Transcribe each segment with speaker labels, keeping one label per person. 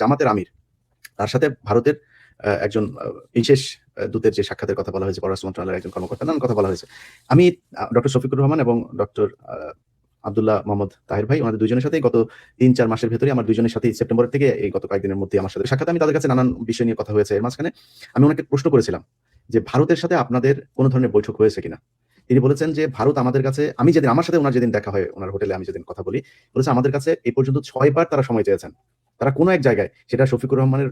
Speaker 1: জামাতের আমির। তার সাথে ভারতের একজন বিশেষ দূতের যে সাক্ষাতের কথা বলা হয়েছে, পররাষ্ট্র মন্ত্রণালয়ের একজন কর্মকর্তা নানান কথা বলা হয়েছে। আমি ডক্টর শফিকুর রহমান এবং ডক্টর আবদুল্লাহ মোহাম্মদ তাহির ভাই, ওনাদের দুজনের সাথে গত তিন, চার মাসের ভেতরে আমার দুজনের সাথে সেপ্টেম্বর থেকে এই গত কয়েকদিনের মধ্যে আমার সাথে সাক্ষাৎ। আমি তাদের কাছে নানান বিষয় নিয়ে কথা হয়েছে। এর মাঝখানে আমি ওনাকে প্রশ্ন করেছিলাম যে, ভারতের সাথে আপনাদের কোনো ধরনের বৈঠক হয়েছে কিনা? তিনি বলেছেন যে, ভারত আমাদের কাছে, আমি যেদিন, আমার সাথে ওনার যেদিন দেখা হয়, ওনার হোটেলে আমি যেদিন কথা বলি, বলেছে আমাদের কাছে এই পর্যন্ত ছয়বার তারা সময় চেয়েছেন। তারা কোনো এক জায়গায় সেটা শফিকুর রহমানের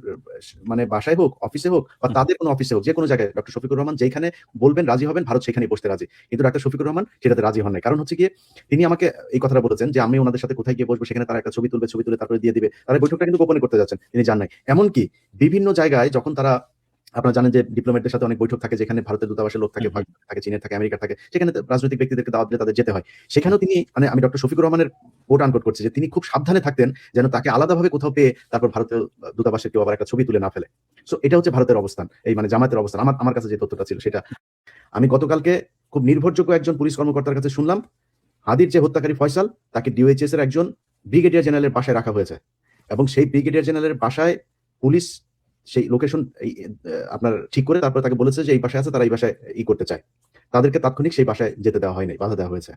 Speaker 1: মানে বাসায় হোক অফিসে হোক বা তাদের কোনো অফিসে হোক যে কোনো জায়গায় ডক্টর শফিকুর রহমান যেখানে বলবেন রাজি হবেন ভারত সেখানে বসতে রাজি। কিন্তু ডাক্তার শফিকুর রহমান সেটাতে রাজি হন নাই। কারণ হচ্ছে গিয়ে তিনি আমাকে এই কথাটা বলেছেন যে আমি ওনাদের সাথে কোথায় গিয়ে বসবো সেখানে তারা একটা ছবি তুলবে ছবি তুলে তারপরে দিয়ে দিবে। তারা বৈঠকটা কিন্তু গোপনে করতে যাচ্ছেন তিনি জান নাই। এমনকি বিভিন্ন জায়গায় যখন তারা আপনারা জানেন যে ডিপ্লোমেটদের সাথে অনেক বৈঠক থাকে যেখানে ভারতের দূতাবাসের লোক থাকে। থাকে চীনের থাকে আমেরিকার থাকে সেখানে রাজনৈতিক ব্যক্তিদেরকে দাওয়াত দিলে তাদের যেতে হয়। সেখানেও তিনি মানে আমি ডক্টর শফিকুর রহমানের কোট আনকোট করছি যে তিনি খুব সাবধানে থাকতেন যেন তাকে আলাদাভাবে কোথাও পেয়ে তারপর ভারতীয় দূতাবাসের কেউ আবার একটা ছবি তুলে না ফেলে। সো এটা হচ্ছে ভারতের অবস্থান এই মানে জামাতের অবস্থান আমার আমার কাছে যে তথ্যটা ছিল সেটা। আমি গতকালকে খুব নির্ভরযোগ্য একজন পুলিশ কর্মকর্তার কাছে শুনলাম হাদির যে হত্যাকারী ফয়সাল তাকে ডিওএইচএস এর একজন ব্রিগেডিয়ার জেনারেলের বাসায় রাখা হয়েছে। এবং সেই ব্রিগেডিয়ার জেনারেলের বাসায় পুলিশ সেই লোকেশন আপনার ঠিক করে তারপরে তাকে বলেছে যে এই বাসায় আছে, তারা এই বাসায় ই করতে চায়। তাদেরকে তাৎক্ষণিক সেই বাসায় যেতে দেওয়া হয়নি, বাধা দেওয়া হয়েছে।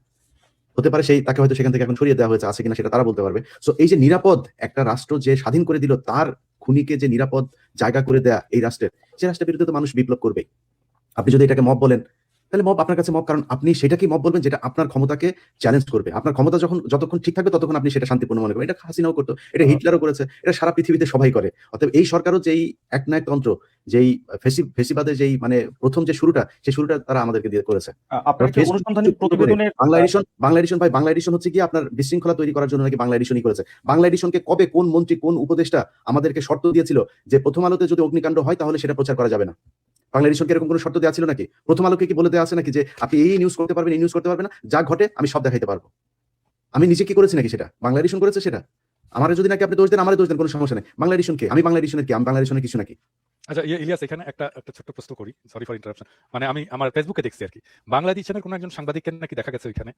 Speaker 1: হতে পারে সেই তাকে হয়তো সেখান থেকে এখন সরিয়ে দেওয়া হয়েছে, আছে কিনা সেটা তারা বলতে পারবে। সো এই যে নিরাপদ একটা রাষ্ট্র যে স্বাধীন করে দিল, তার খুনিকে যে নিরাপদ জায়গা করে দেয়া এই রাষ্ট্রের, সে রাষ্ট্রের বিরুদ্ধে তো মানুষ বিপ্লব করবেই। আপনি যদি এটাকে মব বলেন তাহলে মব আপনার কাছে মব কারণ আপনি সেটাকেই মব বলবেন যেটা আপনার ক্ষমতাকে চ্যালেঞ্জ করবে। আপনার ক্ষমতা যখন যতক্ষণ ঠিক থাকবে ততক্ষণ আপনি সেটা শান্তিপূর্ণ মনে করবেন। এটা হাসিনাও করতো এটা হিটলারও করেছে এটা সারা পৃথিবীতে সবাই করে। অতএব এই সরকারও যেই একনায়ক তন্ত্র যেই ফেসি ফেসিবাদের যেই মানে প্রথম যে শুরুটা সেই শুরুটা তারা আমাদেরকে দিয়ে করেছে। বাংলা এডিশন বাংলা এডিশন ভাই বাংলা এডিশন হচ্ছে কি আপনার বিশৃঙ্খলা তৈরি করার জন্য নাকি বাংলা এডিশনই করেছে। বাংলা এডিশনকে কবে কোন মন্ত্রী কোন উপদেষ্টা আমাদেরকে শর্ত দিয়েছিল যে প্রথম আলোতে যদি অগ্নিকাণ্ড হয় তাহলে সেটা প্রচার করা যাবে না? বাংলা এডিশনকে এরকম কোনো শর্ত দেওয়া ছিল নাকি? প্রথম আলোকে কি বলে দেওয়া আছে নাকি যে আপনি এই নিউজ করতে পারবেন এই নিউজ করতে পারবেন না? যা ঘটে আমি সব দেখাইতে পারব। আমি নিজে কি করেছি নাকি সেটা? বাংলা এডিশন করেছে সেটা? আমার যদি নাকি আপনি দোষ দেন আমার দোষ দেন কোনো সমস্যা নেই। বাংলা এডিশন কে? আমি বাংলা এডিশনের কি? আমি বাংলা এডিশনের কিছু নাকি?
Speaker 2: আচ্ছা ইলিয়াস এখানে একটা একটা ছোট্ট প্রশ্ন করি। সরি ফর ইন্টারাপশন মানে আমি আমার ফেসবুকে দেখছি আর কি। বাংলাদেশের কোনো একজন সাংবাদিককে নাকি দেখা গেছে ওইখানে?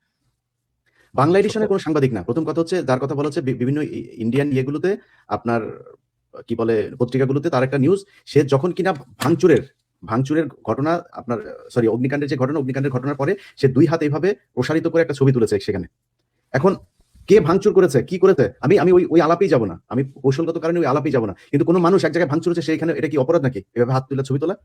Speaker 1: বাংলা এডিশনের কোনো সাংবাদিক না। প্রথম কথা হচ্ছে যার কথা বলা হচ্ছে বিভিন্ন ইন্ডিয়ান ইয়েগুলোতে আপনার কি বলে পত্রিকাগুলোতে তার একটা নিউজ সে যখন কিনা ভাঙচুরের ভাঙচুরের ঘটনা আপনার সরি অগ্নিকাণ্ডের যে ঘটনা, অগ্নিকাণ্ডের ঘটনার পরে সে দুই হাত এইভাবে প্রসারিত করে একটা ছবি তুলেছে সেখানে। এখন কে ভাঙচুর করেছে? কি করেছে? আমি আমি ওই ওই আলাপেই যাব না। আমি কৌশলগত কারণে ওই আলাপেই যাব না। কিন্তু কোনো মানুষ এক জায়গায় ভাঙচুর হচ্ছে সেখানে এটা কি অপরাধ নাকি? এভাবে হাত তুলে ছবি তোলা?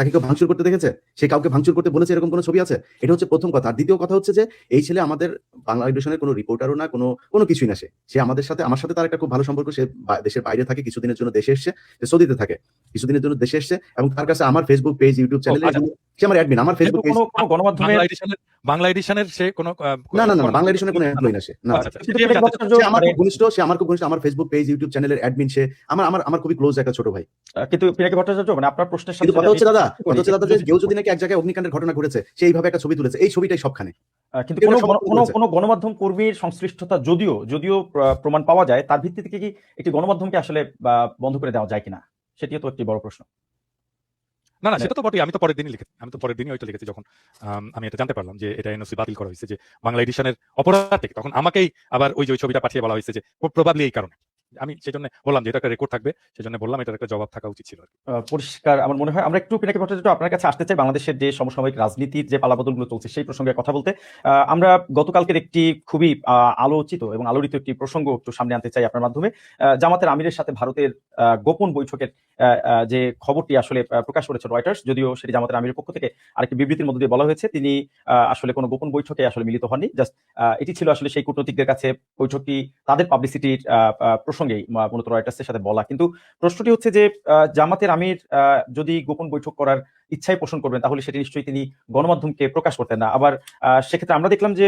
Speaker 1: তাকে কেউ ভাঙচুর করতে দেখেছে? সে কাউকে ভাঙচুর করতে বলেছে এরকম কোনো ছবি আছে? এটা হচ্ছে প্রথম কথা। আর দ্বিতীয় কথা হচ্ছে যে এই ছেলে আমাদের বাংলা এডিশনের কোনো রিপোর্টারও না কোনো কোনো কিছুই না সে। সে আমাদের সাথে আমার সাথে তার একটা খুব ভালো সম্পর্ক। সে দেশের বাইরে থাকে কিছুদিনের জন্য দেশে এসছে সে সৌদিতে থাকে কিছুদিনের জন্য দেশে এসছে এবং তার কাছে আমার ফেসবুক পেজ ইউটিউব চ্যানেলে। সে আমার অ্যাডমিন আমার ফেসবুক পেজ
Speaker 3: কোনো কোনো গণমাধ্যমে
Speaker 2: বাংলা এডিশনের বাংলা এডিশনের সে কোনো
Speaker 1: না না না বাংলা এডিশনের কোনো এমপ্লয়ি না সে। না।
Speaker 2: আচ্ছা, আচ্ছা,
Speaker 1: সে আমার খুব ঘনিষ্ঠ সে আমার খুব ঘনিষ্ঠ আমার ফেসবুক পেজ ইউটিউব চ্যানেলের অ্যাডমিন সে। আমার আমার আমার খুবই ক্লোজ একটা ছোট ভাই।
Speaker 3: কিন্তু পিনাকি ভট্টাচার্য মানে আপনার প্রশ্নের সাথে
Speaker 1: কথা হচ্ছে দাদা কথা হচ্ছে দাদা যে কেউ যদি নাকি এক জায়গায় অগ্নিকাণ্ডের ঘটনা ঘটেছে সে একটা ছবি তুলেছে। এই ছবিটাই সবখানে।
Speaker 3: কিন্তু কোনো কোনো কোনো গণমাধ্যম কর্মীর সংশ্লিষ্টতা যদিও যদিও প্র- প্রমাণ পাওয়া যায় তার ভিত্তিতে কি একটি গণমাধ্যমকে আসলে বন্ধ করে দেওয়া যায় কিনা সেটিও তো একটি বড় প্রশ্ন।
Speaker 2: না না
Speaker 3: মানে-
Speaker 2: সেটা তো বটেই। আমি তো পরের দিনই লিখেছি। আমি তো পরের দিনই ওইটা লিখেছি যখন আম, আমি এটা জানতে পারলাম যে এটা এনওসি বাতিল করা হয়েছে যে বাংলা এডিশনের অপরাধ থেকে। তখন আমাকেই আবার ওই যে ওই ছবিটা পাঠিয়ে বলা হয়েছে যে প্রবাবলি এই কারণে। আমি সেই জন্য বললাম যে, এটা একটা রেকর্ড থাকবে। সেই জন্য বললাম এটার একটা জবাব থাকা উচিত ছিল
Speaker 3: পরিষ্কার আমার মনে হয়। আমরা একটু পিনাকি ভট্টাচার্য আপনার কাছে আসতে চাই। বাংলাদেশের যে সমসাময়িক রাজনীতির যে পালাবদলগুলো চলছে, সেই প্রসঙ্গে কথা বলতে। আমরা গতকালকের একটি খুবই আলোচিত এবং আলোড়িত একটি প্রসঙ্গ একটু সামনে আনতে চাই আপনার মাধ্যমে। জামাতের আমিরের সাথে ভারতের গোপন বৈঠকের যে খবরটি আসলে প্রকাশ করেছে রয়টার্স, যদিও সেটি জামাতের আমিরের পক্ষ থেকে আরেকটি বিবৃতির মধ্যে দিয়ে বলা হয়েছে, তিনি আসলে কোনো গোপন বৈঠকে আসলে মিলিত হননি। জাস্ট এটি ছিল আসলে সেই কূটনৈতিকদের কাছে বৈঠকটি, তাদের পাবলিসিটির প্রসঙ্গেই মূলত রয়টার্সের সাথে বলা। কিন্তু প্রশ্নটি হচ্ছে যে জামাতের আমির যদি গোপন বৈঠক করার ইচ্ছাই পোষণ করবেন, তাহলে সেটি নিশ্চয়ই তিনি গণমাধ্যমকে প্রকাশ করতেন না। আবার সেক্ষেত্রে আমরা দেখলাম যে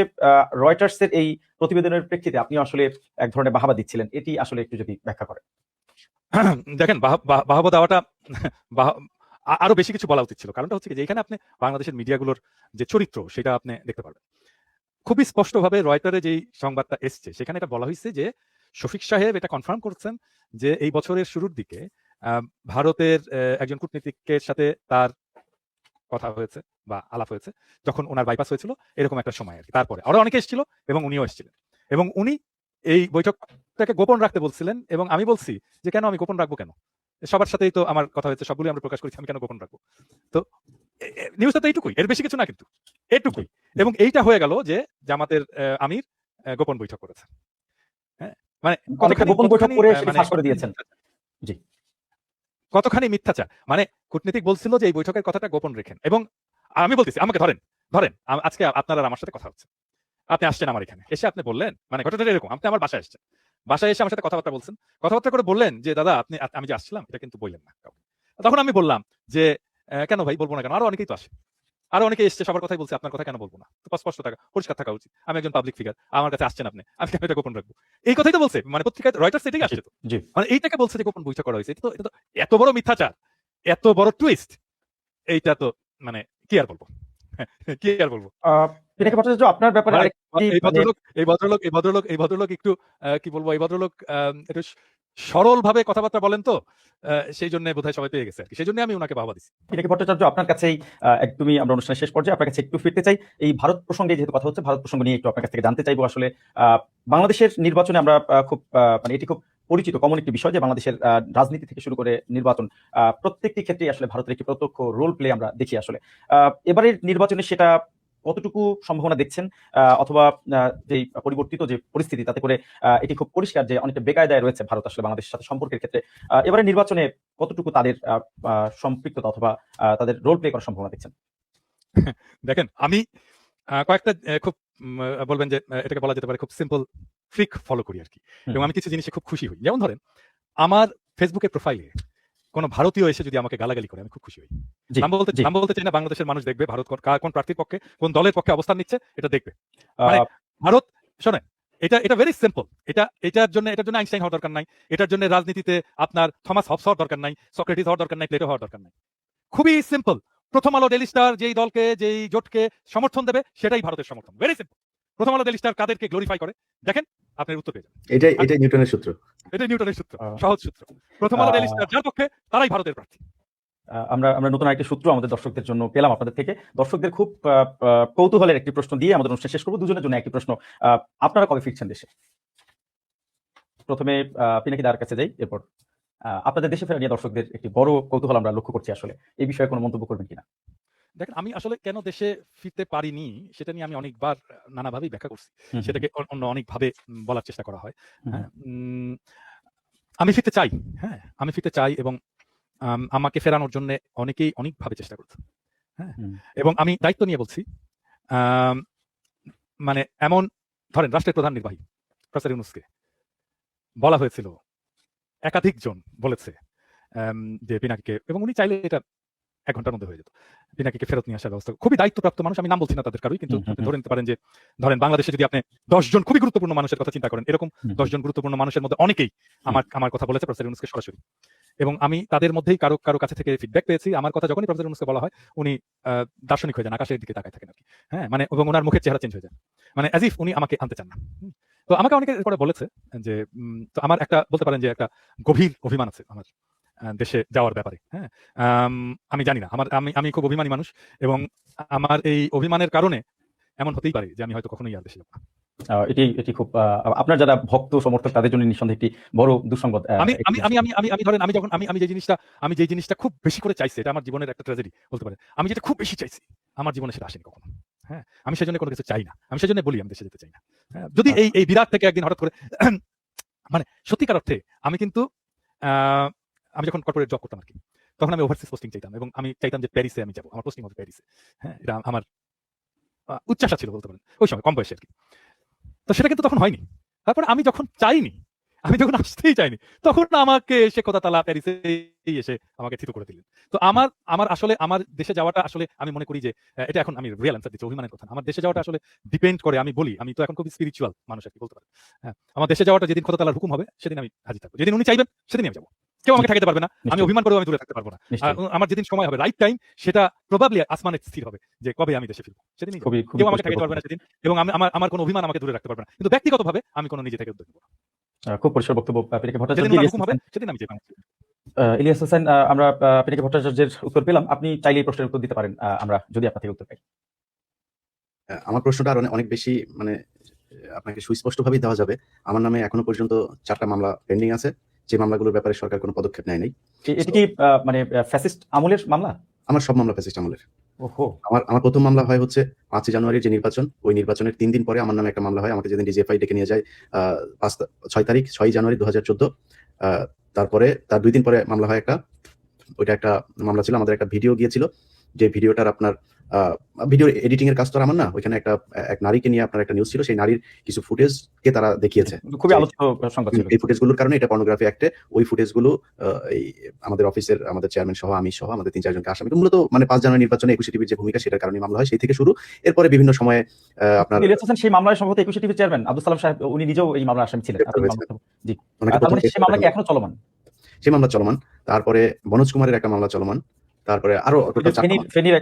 Speaker 3: রয়টার্সের এই প্রতিবেদনের প্রেক্ষিতে আপনি আসলে এক ধরনের বাহাবা দিচ্ছিলেন। এটি আসলে একটু যদি ব্যাখ্যা করেন।
Speaker 2: দেখেন বাহ- বাহ- বাহবা দেওয়াটা আরও বেশি কিছু বলা উচিত ছিল। কারণটা হচ্ছে যে এখানে আপনি বাংলাদেশের মিডিয়াগুলোর যে চরিত্র, সেটা আপনি দেখতে পারবেন। খুবই স্পষ্টভাবে রয়টারে যেই সংবাদটা এসছে, সেখানে এটা বলা হয়েছে যে শফিক সাহেব এটা কনফার্ম করছেন যে এই বছরের শুরুর দিকে ভারতের একজন কূটনীতিকের সাথে তার কথা হয়েছে বা আলাপ হয়েছে, যখন ওনার বাইপাস হয়েছিল, এরকম একটা সময় আর তারপরে আরও অনেকে এসেছিল এবং উনিও এসেছিলেন। এবং উনি এই বৈঠকটাকে গোপন রাখতে বলছিলেন এবং আমি বলছি যে কেন আমি গোপন রাখব কেন? সবার সাথেই তো আমার কথা হয়েছে সবগুলি আমরা প্রকাশ করেছি, আমি কেন গোপন রাখব? তো নিউজটা তো এইটুকুই, এর বেশি কিছু না কিন্তু এইটুকুই এবং এইটা হয়ে গেল যে জামাতের আমির গোপন বৈঠক করেছে। মানে
Speaker 3: অনেকটা গোপন বৈঠক করে
Speaker 2: মানে
Speaker 3: ফাঁস করে দিয়েছেন। জি।
Speaker 2: কতখানি মিথ্যাচার? মানে কূটনীতিক বলছিল যে এই বৈঠকের কথাটা গোপন রেখেন। এবং আমি বলতেছি আমাকে ধরেন ধরেন আজকে আপনার আমার সাথে কথা হচ্ছে। আপনি আসছেন আমার এখানে। এসে আপনি বললেন মানে ঘটনাটা এরকম আপনি আমার বাসায় এসেছেন। বাসায় এসে আমার সাথে কথাবার্তা বলছেন। কথাবার্তা করে বললেন যে দাদা আপনি আমি যে আসছিলাম এটা কিন্তু বললেন না তখন আমি বললাম যে কেন ভাই বলব না কেন? আরও অনেকেই তো আসে। আরও অনেকে এসছে সবার কথাই বলছে আপনার কথা কেন বলব না? তো স্পষ্ট থাকা পরিষ্কার থাকা উচিত। আমি একজন পাবলিক ফিগার আমার কাছে আসছেন আপনি আমি কেন এটা গোপন রাখব? এই কথাই তো বলছে মানে পত্রিকায় রয়টার্স এটাই আসছে তো। মানে এইটাকে বলছে যে গোপন বৈঠক করা হয়েছে তো এটা তো এত বড় মিথ্যাচার এত বড় টুইস্ট এইটা তো মানে কি আর বলব? কি আর বলব?
Speaker 3: ভট্টাচার্য আপনার ব্যাপারে
Speaker 2: মানে এই ভদ্রলোক এই ভদ্রলোক এই ভদ্রলোক এই ভদ্রলোক একটু কি বলব এই ভদ্রলোক একটু সরল ভাবে কথাবার্তা বলেন তো সেই জন্য বোধহয় সবাই পেয়ে গেছে। সেই জন্য আমি ওনাকে বাবা দিচ্ছি
Speaker 3: ভট্টাচার্য আপনার কাছেই একদমই আমরা অনুষ্ঠানের শেষ পর্যায়ে আপনার কাছে একটু ফিরতে চাই। এই ভারত প্রসঙ্গে যেহেতু কথা হচ্ছে ভারত প্রসঙ্গ নিয়ে একটু আপনার কাছ থেকে জানতে চাইব আসলে আহ, বাংলাদেশের নির্বাচনে আমরা খুব আহ, মানে এটি খুব পরিচিত কমন একটি বিষয় যে বাংলাদেশের রাজনীতি থেকে শুরু করে নির্বাচন আহ, প্রত্যেকটি ক্ষেত্রে আসলে ভারতের একটি প্রত্যক্ষ রোল প্লে আমরা দেখি আসলে। আহ, এবারের নির্বাচনে সেটা কতটুকু সম্ভাবনা দেখছেন অথবা যে পরিবর্তিত যে পরিস্থিতি তাতে করে এটি খুব পরিষ্কার যে অনেকটা বেকায়দায় রয়েছে ভারত আসলে বাংলাদেশের সাথে সম্পর্কের ক্ষেত্রে। এবারে নির্বাচনে কতটুকু তাদের সম্পৃক্ততা অথবা তাদের রোল প্লে করার সম্ভাবনা দেখছেন?
Speaker 2: দেখেন আমি আহ, কয়েকটা খুব বলবেন যে এটাকে বলা যেতে পারে খুব সিম্পল ফ্রিক ফলো করি আর কি। এবং আমি কিছু জিনিসে খুব খুশি হই। যেমন ধরেন আমার ফেসবুকের প্রোফাইলে কোনো ভারতীয় এসে যদি আমাকে গালাগালি করে আমি খুব খুশি হই। নাম বলতে। নাম বলতে চাই না বাংলাদেশের মানুষ দেখবে ভারত কোন- প্রার্থীর পক্ষে কোন দলের পক্ষে অবস্থান নিচ্ছে এটা দেখবে। মানে ভারত শোনেন এটা এটা ভেরি সিম্পল এটা এটার জন্য এটার জন্য আইনস্টাইন হওয়ার দরকার নাই। এটার জন্য রাজনীতিতে আপনার থমাস হবস হওয়ার দরকার নাই সক্রেটিস হওয়ার দরকার নাই প্লেটো হওয়ার দরকার নাই। খুবই সিম্পল প্রথম আলো ডেলি স্টার যেই দলকে যেই জোটকে সমর্থন দেবে সেটাই ভারতের সমর্থন। ভেরি সিম্পল প্রথম আলো ডেলি স্টার কাদেরকে গ্লোরিফাই করে? দেখেন আপনার উত্তর পেয়ে যাবেন।
Speaker 1: এটাই এটাই নিউটনের সূত্র।
Speaker 2: এটাই নিউটনের সূত্র সহজ সূত্র। প্রথম আলো যার পক্ষে তারাই ভারতের প্রার্থী।
Speaker 3: আমরা আমরা নতুন সূত্র আমাদের দর্শকদের জন্য পেলাম আপনাদের থেকে। দর্শকদের খুব কৌতূহলের একটি প্রশ্ন দিয়ে আমাদের অনুষ্ঠান শেষ করব। দুজনের জন্য একটি প্রশ্ন আহ, আপনারা কবে ফিরছেন দেশে? প্রথমে পিনাকি দার কাছে যাই এরপর আহ, আপনাদের দেশে ফেরা নিয়ে দর্শকদের একটি বড় কৌতূহল আমরা লক্ষ্য করছি আসলে। এই বিষয়ে কোনো মন্তব্য করবেন কিনা?
Speaker 2: দেখেন আমি আসলে কেন দেশে ফিরতে পারিনি সেটা নিয়ে আমি অনেকবার নানাভাবেই ব্যাখ্যা করছি। সেটাকে অন্য অনেকভাবে বলার চেষ্টা করা হয়। হ্যাঁ, আমি ফিরতে চাই হ্যাঁ আমি ফিরতে চাই এবং আম, আমাকে ফেরানোর জন্য অনেকেই অনেকভাবে চেষ্টা করছে হ্যাঁ। এবং আমি দায়িত্ব নিয়ে বলছি মানে এমন ধরেন রাষ্ট্রের প্রধান নির্বাহী প্রফেসর ইউনুসকে বলা হয়েছিল একাধিক জন বলেছে যে পিনাকিকে এবং উনি চাইলে এটা এক ঘণ্টার মধ্যে হয়ে যেত। পিনাকিকে ফেরত নিয়ে আসার ব্যবস্থা। খুবই দায়িত্বপ্রাপ্ত মানুষ আমি নাম বলছি না তাদের কারোই কিন্তু ধরে নিতে পারেন যে ধরেন বাংলাদেশে যদি আপনি দশ জন খুবই গুরুত্বপূর্ণ মানুষের কথা চিন্তা করেন এরকম দশজন গুরুত্বপূর্ণ মানুষের মধ্যে অনেকেই আমার আমার কথা বলেছে প্রফেসর ইউনুসকে সরাসরি। এবং আমি তাদের মধ্যেই কারও কারও কাছে থেকে ফিডব্যাক পেয়েছি। আমার কথা যখনই প্রফেসর ইউনুসকে বলা হয় উনি আহ, দার্শনিক হয়ে যান আকাশের দিকে তাকায় থাকেন আর কি হ্যাঁ মানে এবং ওনার মুখের চেহারা চেঞ্জ হয়ে যায়। মানে অ্যাজ ইফ উনি আমাকে আনতে চান না। তো আমাকে অনেকে করে বলেছে যে তো আমার একটা বলতে পারেন যে একটা গভীর অভিমান আছে আমার। দেশে যাওয়ার ব্যাপারে হ্যাঁ? আম, জানি না। আমার আমি আমি খুব অভিমানী মানুষ এবং আমার এই অভিমানের কারণে এমন হতেই পারে যে আমি হয়তো কখনোই আর দেশে যাব
Speaker 3: এটি এটি খুব আপনার যারা ভক্ত সমর্থক তাদের জন্য নিঃসন্দেহে একটি বড় দুঃসংবাদ
Speaker 2: আমি আমি আমি আমি আমি আমি ধরেন আমি যখন আমি আমি যে জিনিসটা আমি যে জিনিসটা খুব বেশি করে চাইছি এটা আমার জীবনের একটা ট্র্যাজেডি বলতে পারেন। আমি যেটা খুব বেশি চাইছি আমার জীবনে সেটা আসেনি কখনো হ্যাঁ? আমি সেজন্য কোনো কিছু চাই না। আমি সেজন্য বলি আমি দেশে যেতে চাই না হ্যাঁ, যদি এই এই বিরাট থেকে একদিন হঠাৎ করে মানে সত্যিকার অর্থে আমি কিন্তু আহ, আমি যখন কর্পোরেট জব করতাম আর কি তখন আমি ওভারসিজ পোস্টিং চাইতাম এবং আমি চাইতাম যে প্যারিসে আমি যাব, আমার পোস্টিং হবে প্যারিসে হ্যাঁ এটা আমার উচ্চাসা ছিল বলতে পারেন। ওই সময় কম বয়সে আর কি তো সেটা কিন্তু তখন হয়নি। তারপর আমি যখন চাইনি, আমি যখন আসতেই চাইনি, তখন আমাকে এসে কথা তালা প্যারিসে এসে আমাকে থিতু করে দিলেন। তো আমার আমার আসলে, আমার দেশে যাওয়াটা আসলে আমি মনে করি যে এটা এখন আমি রিয়েল অ্যান্সার দিচ্ছি, অভিমানের কথা আমার দেশে যাওয়াটা আসলে ডিপেন্ড করে, আমি বলি, আমি তো এখন খুব স্পিরিচুয়াল মানুষ আর কি বলতে পারি হ্যাঁ আমার দেশে যাওয়াটা যেদিন কথা তালার হুকুম হবে, সেদিন আমি হাজির থাকব। যেদিন উনি চাইবেন সেদিন আমি যাব। কেউ আমাকে ঠেকাতে পারবে না। আমি অভিমান করেও আমি দূরে থাকতে পারব না। আমার যেদিন সময় হবে রাইট টাইম সেটা প্রবাবলি আসমানে স্থির হবে যে কবে আমি দেশে ফিরবো।
Speaker 3: খুবই
Speaker 2: কেউ আমাকে ঠেকাতে পারবে না সেদিন। এবং আমি আমার আমার কোনো অভিমান আমাকে দূরে রাখতে পারবে না। কিন্তু ব্যক্তিগতভাবে আমি কোনো নিজে থেকে উদ্যোগ নেব
Speaker 3: খুব পরিষ্কার বক্তব্য ভট্টাচার্য
Speaker 2: সেদিন আমি
Speaker 3: ইলিয়াস হোসেন আমরা ভট্টাচার্যের উত্তর পেলাম। আপনি চাইলে এই প্রশ্নের উত্তর দিতে পারেন। আমরা যদি আপনার থেকে উত্তর পাই।
Speaker 1: আহ, আমার প্রশ্নটা আর অনেক- অনেক বেশি মানে আপনাকে সুস্পষ্টভাবেই দেওয়া যাবে। আমার নামে এখনও পর্যন্ত চারটা মামলা পেন্ডিং আছে। যে মামলাগুলোর ব্যাপারে সরকার কোনো পদক্ষেপ নেয় নাই।
Speaker 3: এটি কি মানে ফ্যাসিস্ট আমলের মামলা?
Speaker 1: আমার সব মামলা ফ্যাসিস্ট আমলের।
Speaker 3: ওহো।
Speaker 1: আমার আমার প্রথম মামলা হয় হচ্ছে পাঁচই জানুয়ারির যে নির্বাচন ওই নির্বাচনের তিন দিন পরে আমার নামে একটা মামলা হয় আমাকে যেদিন ডিজিএফআই ডেকে নিয়ে যায় আহ, পাঁচ ছয় তারিখ ছয় জানুয়ারি দু হাজার চোদ্দ তারপরে তার দুই দিন পরে মামলা হয় একটা ওইটা একটা মামলা ছিল আমাদের একটা ভিডিও গিয়েছিল যে ভিডিওটার আপনার ভিডিও এডিটিং এর কাজ তো আমার না। ওইখানে একটা এক নারীকে নিয়ে আপনার একটা নিউজ ছিল সেই নারীর কিছু ফুটেজ কে তারা দেখিয়েছে।
Speaker 3: খুবই আলোচিত সংবাদ ছিল।
Speaker 1: এই ফুটেজগুলোর কারণে এটা পর্নোগ্রাফি অ্যাক্টে ওই ফুটেজ ফুটেজগুলো এই আমাদের অফিসের আমাদের চেয়ারম্যান সহ আমি সহ আমাদের তিন চারজনকে আসামি। মূলত মানে পাঁচ জানুয়ারি নির্বাচনে একুশে টিভির যে ভূমিকা সেটার কারণে মামলা হয় সেই থেকে শুরু। এরপরে বিভিন্ন সময়ে আহ, আপনার
Speaker 3: সেই মামলায় সম্ভবত একুশে টিভির চেয়ারম্যান আব্দুল সালাম সাহেব উনি নিজেও এই মামলার আসামি ছিলেন। জি।
Speaker 1: ওনাকে
Speaker 3: তার মানে সেই মামলা কি এখনও চলমান?
Speaker 1: সেই মামলা চলমান। তারপরে মনোজ কুমারের একটা মামলা চলমান। তারপরে আরও
Speaker 3: ফেনীর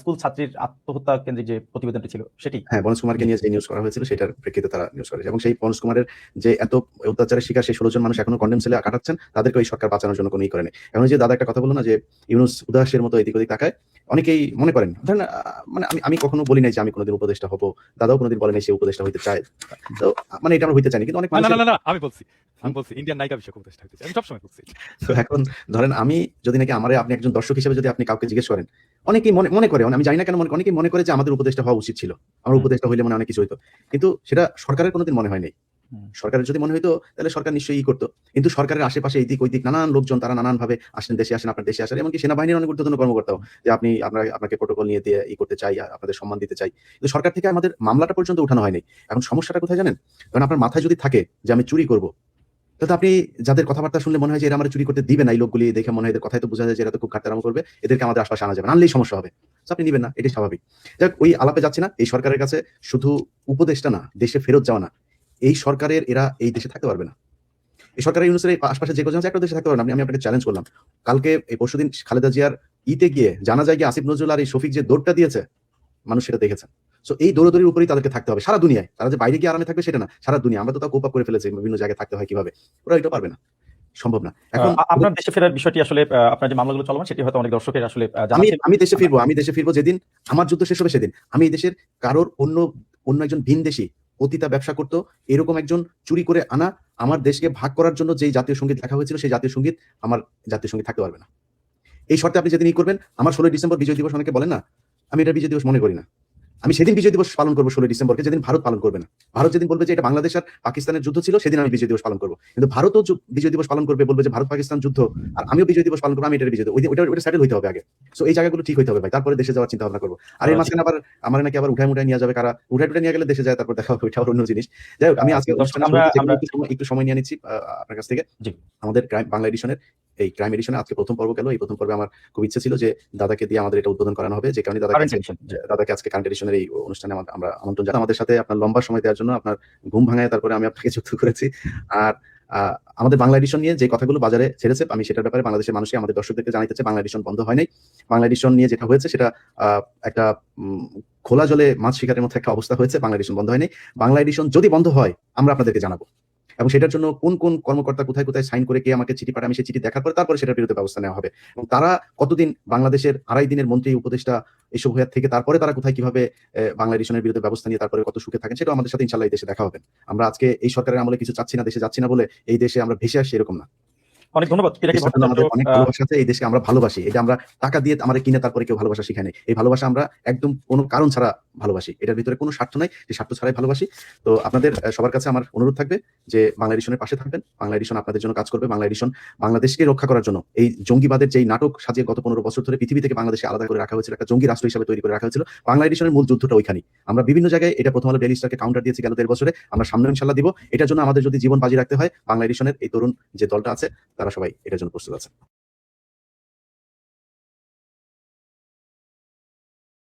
Speaker 3: স্কুল ছাত্রীর আত্মহত্যা কেন্দ্রিক যে প্রতিবেদনটি ছিল সেটি?
Speaker 1: হ্যাঁ বনজ কুমারকে নিয়ে যে নিউজ করা হয়েছিল সেটার প্রেক্ষিতে তারা নিউজ করেছে। এবং সেই বনজ কুমারের যে এত অত্যাচারের শিকার সেই ষোলো জন মানুষ এখনও কন্ডেম সেলে কাটাচ্ছেন তাদেরকে ওই সরকার বাঁচানোর জন্য কোনো ই করেনি। এখন যে দাদা একটা কথা বলল না যে ইউনুস উদাসের মতো এদিক ওদিক তাকায় অনেকেই মনে করেন ধরেন আহ, মানে আমি আমি কখনো বলি নাই যে আমি কোনোদিন উপদেষ্টা হব দাদাও কোনোদিন বলে নাই সে উপদেষ্টা হইতে চায়। তো মানে এটা আমরা হইতে চাইনি কিন্তু অনেক
Speaker 2: না না না, না আমি বলছি আমি বলছি ইন্ডিয়ান নায়িকা উপদেষ্টা হইতে চাই। আমি সবসময় বলছি
Speaker 1: তো এখন ধরেন আমি যদি নাকি আমারে আপনি একজন দর্শক হিসেবে যদি আপনি কাউকে জিজ্ঞেস করেন অনেকেই মনে মনে করে আমি জানি না কেন মনে অনেকেই মনে করে যে আমাদের উপদেষ্টা হওয়া উচিত ছিল। আমার
Speaker 3: হুম।
Speaker 1: উপদেষ্টা হইলে মানে অনেক কিছু হইতো। কিন্তু সেটা সরকারের কোনোদিন মনে হয়নি সরকারের যদি মনে হইতো তাহলে সরকার নিশ্চয়ই ই করতো। কিন্তু সরকারের আশেপাশে এই দিক ওই দিক নানান লোকজন তারা নানান ভাবে আসেন দেশে আসেন আপনার দেশে আসেন এমনকি সেনাবাহিনীর অনেক গুরুত্বপূর্ণ কর্মকর্তাও যে আপনি আপনার আপনাকে প্রোটোকল নিয়ে দিয়ে ই করতে চাই আপনাদের সম্মান দিতে চাই। কিন্তু সরকার থেকে আমাদের মামলাটা পর্যন্ত উঠানো হয়নি এখন সমস্যাটা কোথায় জানেন? কারণ আপনার মাথায় যদি থাকে যে আমি চুরি করব তাহলে আপনি যাদের কথাবার্তা শুনলে মনে হয় যে এরা আমার চুরি করতে দিবে না এই লোকগুলি, দেখে মনে হয় কথাই তো বোঝা যায় যে এরা তো খুব খাটতারাম করবে, এদেরকে আমাদের আশপাশে আনা যাবে না। আনলেই সমস্যা হবে। আপনি নিবেন না, এটাই স্বাভাবিক। যাক, ওই আলাপে যাচ্ছে না, এই সরকারের কাছে শুধু উপদেশটা না, দেশে ফেরত যাওয়া না। এই সরকারের, এরা এই দেশে থাকতে পারবে না। এই সরকারের ইউনুসের আশপাশে যে কোজন আছে, একটা দেশে থাকতে পারবে না। আমি- আমি আপনাকে চ্যালেঞ্জ করলাম। কালকে এই পরশুদিন খালেদা জিয়ার ইতে গিয়ে, জানা যায় গিয়ে আসিফ নজরুল আর এই শফিক যে দৌড়টা দিয়েছে, মানুষ সেটা দেখেছেন সো এই দৌড়দৌড়ির উপরেই তাদেরকে থাকতে হবে। সারা দুনিয়ায় তারা যে বাইরে গিয়ে আরামে থাকবে সেটা না। সারা দুনিয়া আমরা তো তা কোপ আপ করে ফেলেছি বিভিন্ন জায়গায় থাকতে হয় কীভাবে। ওরা এটা পারবে না। সম্ভব না। এখন
Speaker 3: আপনার দেশে ফেরার বিষয়টি আসলে আপনার যে মামলাগুলো চলমান সেটি হয়তো অনেক দর্শকের আসলে
Speaker 1: আমি আমি দেশে ফিরবো আমি দেশে ফিরবো যেদিন আমার যুদ্ধ শেষ হবে সেদিন। আমি এই দেশের কারোর অন্য অন্য একজন ভিন দেশি পতিতা ব্যবসা করতো এরকম একজন চুরি করে আনা আমার দেশকে ভাগ করার জন্য যেই জাতীয় সংগীত লেখা হয়েছিল সেই জাতীয় সংগীত আমার জাতীয় সংগীত থাকতে পারবে না। এই শর্তে আপনি যেদিন ই করবেন আমার ষোলোই ডিসেম্বর বিজয় দিবস অনেকে বলেন না আমি এটা বিজয় দিবস মনে করি না। আমি সেদিন বিজয় দিবস পালন করব ষোলোই ডিসেম্বরকে যেদিন ভারত পালন করবে না। ভারত যেদিন বলবে যে এটা বাংলাদেশ আর পাকিস্তানের যুদ্ধ ছিল সেদিন আমি বিজয় দিবস পালন করব। কিন্তু ভারতও বিজয় দিবস পালন করবে বলবে যে ভারত পাকিস্তান যুদ্ধ আর আমিও বিজয় দিবস পালন করব আমি এটা বিজয়। ওই ওইটা ওইটা সেটেল হইতে হবে আগে। সো এই জায়গাগুলো ঠিক হইতে হবে ভাই তারপরে দেশে যাওয়ার চিন্তা ভাবনা করব। আর এই
Speaker 3: আহ,
Speaker 1: মাঝখানে আবার আমার নাকি আবার উঠায় মুঠায় নিয়ে যাবে কারা? উঠায় টুঠায় নিয়ে গেলে দেশে যায় তারপর দেখা হবে ওইটা অন্য জিনিস। যাই হোক আমি আজকে
Speaker 3: আমরা-
Speaker 1: একটু সময়- নিয়ে নিচ্ছি আপনার কাছ থেকে। আমাদের বাংলা এডিশনের এই ক্রাইম এডিশনে আজকে প্রথম পর্ব গেল। এই প্রথম পর্বে আমার খুব ইচ্ছে ছিল যে দাদাকে দিয়ে আমাদের এটা উদ্বোধন করানো হবে। যে কারণে দাদা
Speaker 3: Current edition, জি।
Speaker 1: দাদাকে আজকে কারেন্ট এডিশনের এই অনুষ্ঠানে আমরা আমন্ত্রণ জানাই। আমাদের সাথে আপনার লম্বা সময় দেওয়ার জন্য আপনার ঘুম ভাঙায় তারপরে আমি আপনাকে যুক্ত করেছি। আর আমাদের বাংলা এডিশন নিয়ে যে কথাগুলো বাজারে ছেড়েছে আমি সেটার ব্যাপারে বাংলাদেশের মানুষকে আমাদের দর্শকদেরকে জানাইতে চাই বাংলা এডিশন বন্ধ হয় নাই। বাংলা এডিশন নিয়ে যেটা হয়েছে সেটা আহ, একটা উম, খোলা জলে মাছ শিকারের মতো একটা অবস্থা হয়েছে বাংলা এডিশন বন্ধ হয়নি বাংলা এডিশন যদি বন্ধ হয় আমরা আপনাদেরকে জানাব। এবং সেটার জন্য কোন কোন কর্মকর্তা কোথায় কোথায় সাইন করে কে আমাকে চিঠি পাঠায়, আমি সেই চিঠি দেখার পরে তারপরে সেটার বিরুদ্ধে ব্যবস্থা নেওয়া হবে। এবং তারা কতদিন বাংলাদেশের আড়াই দিনের মন্ত্রী, উপদেষ্টা এইসব হয়ে থেকে তারপরে তারা কোথায় কীভাবে বাংলা এডিশনের বিরুদ্ধে ব্যবস্থা নিয়ে তারপরে কত সুখে থাকেন সেটাও আমাদের সাথে ইনশাল্লাহ এই দেশে দেখা হবে। আমরা আজকে এই সরকারের আমলে কিছু চাচ্ছি না, দেশে যাচ্ছি না বলে এই দেশে আমরা ভেসে আসছি এরকম না।
Speaker 3: অনেক ধন্যবাদ
Speaker 1: এই দেশকে আমরা ভালোবাসি। এটা আমরা টাকা দিয়ে আমরা কিনে তারপরে কেউ ভালোবাসা শিখাই নাই। এই ভালোবাসা আমরা একদম কোনো কারণ ছাড়া ভালোবাসি। এটার ভিতরে কোনো স্বার্থ নাই সেই স্বার্থ ছাড়াই ভালোবাসি। তো আপনাদের সবার কাছে আমার অনুরোধ থাকবে যে বাংলা এডিশনের পাশে থাকবেন। বাংলা এডিশন আপনাদের জন্য কাজ করবে। বাংলা এডিশন বাংলাদেশকে রক্ষা করার জন্য। এই জঙ্গিবাদের যেই নাটক সাজিয়ে গত পনেরো বছর ধরে পৃথিবী থেকে বাংলাদেশে আলাদা করে রাখা হয়েছিল একটা জঙ্গি রাষ্ট্র হিসেবে তৈরি করে রাখা হয়েছিল বাংলা এডিশনের মূল যুদ্ধটা ওইখানেই আমরা বিভিন্ন জায়গায় এটা প্রথম আলো ডেলি স্টারকে কাউন্টার দিয়েছি গেল দেড় বছরে। আমরা সামনে ইনশাল্লাহ দিব। এটার জন্য আমাদের যদি জীবন বাজি রাখতে হয় বাংলা এডিশনের এই তরুণ যে দলটা আছে তারা সবাই এটার জন্য প্রস্তুত আছে